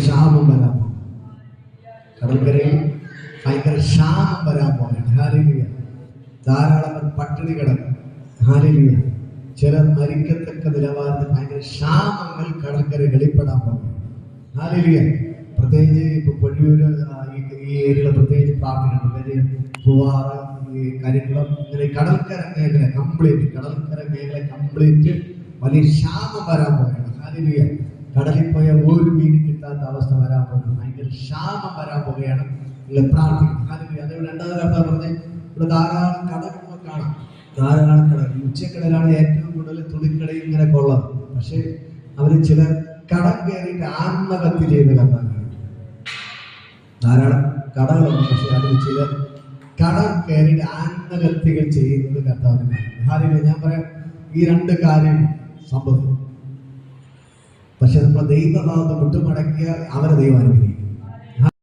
ക്ഷാമം വരാൻ പോകും. കടൽക്കരയിൽ ഭയങ്കര ക്ഷാമം വരാൻ പോകുന്നു ധാരാളം പട്ടിണി കിടക്കും. ഹാലിലിയ. ചിലർ മരിക്കത്തക്ക നിലവാരത്തിൽ ഭയങ്കര ക്ഷാമങ്ങൾ കടൽക്കര വെളിപ്പെടാൻ പോകും പ്രത്യേകിച്ച് ഇപ്പൊ പൊഴിയൂര് ഈ ഏരിയയിൽ പ്രത്യേകിച്ച് പ്രാർത്ഥന പ്രത്യേകിച്ച് പൂവാറ് ഈ കരിക്കുളം ഇങ്ങനെ കടൽക്കര മേഖല കംപ്ലീറ്റ് കടൽക്കര മേഖല കംപ്ലീറ്റ് വലിയ ക്ഷാമം വരാൻ പോകുന്നു ഒരു കിട്ടാത്ത അവസ്ഥ വരാൻ പോകുന്നു. ഭയങ്കര ക്ഷാമം വരാൻ പോവുകയാണ് നിങ്ങൾ പ്രാർത്ഥിക്കും. അതേപോലെ രണ്ടാമത് കർത്താവ് പറഞ്ഞേ ഇവിടെ ധാരാളം കടകൾ കാണാം. ധാരാളം കടകൾ. ഉച്ചക്കടലാണ് ഏറ്റവും കൂടുതൽ തുണിക്കടയിൽ ഇങ്ങനെ കൊള്ളത് പക്ഷേ അവർ ചില കടം കയറിയിട്ട് ആത്മഹത്യ ചെയ്യുന്ന കർത്താവ് ധാരാളം കടകളുണ്ട്. പക്ഷെ അതിൽ ചില കടം കയറിയിട്ട് ആത്മഹത്യകൾ ചെയ്യുന്നത് കർത്താവിനാണ് ഞാൻ പറയാം ഈ രണ്ട് കാര്യം സംഭവിക്കും. പക്ഷെ നമ്മൾ ദൈവഭാവത്തെ വിട്ടുമടക്കിയാൽ അവരെ ദൈവം അനുഗ്രഹിക്കും.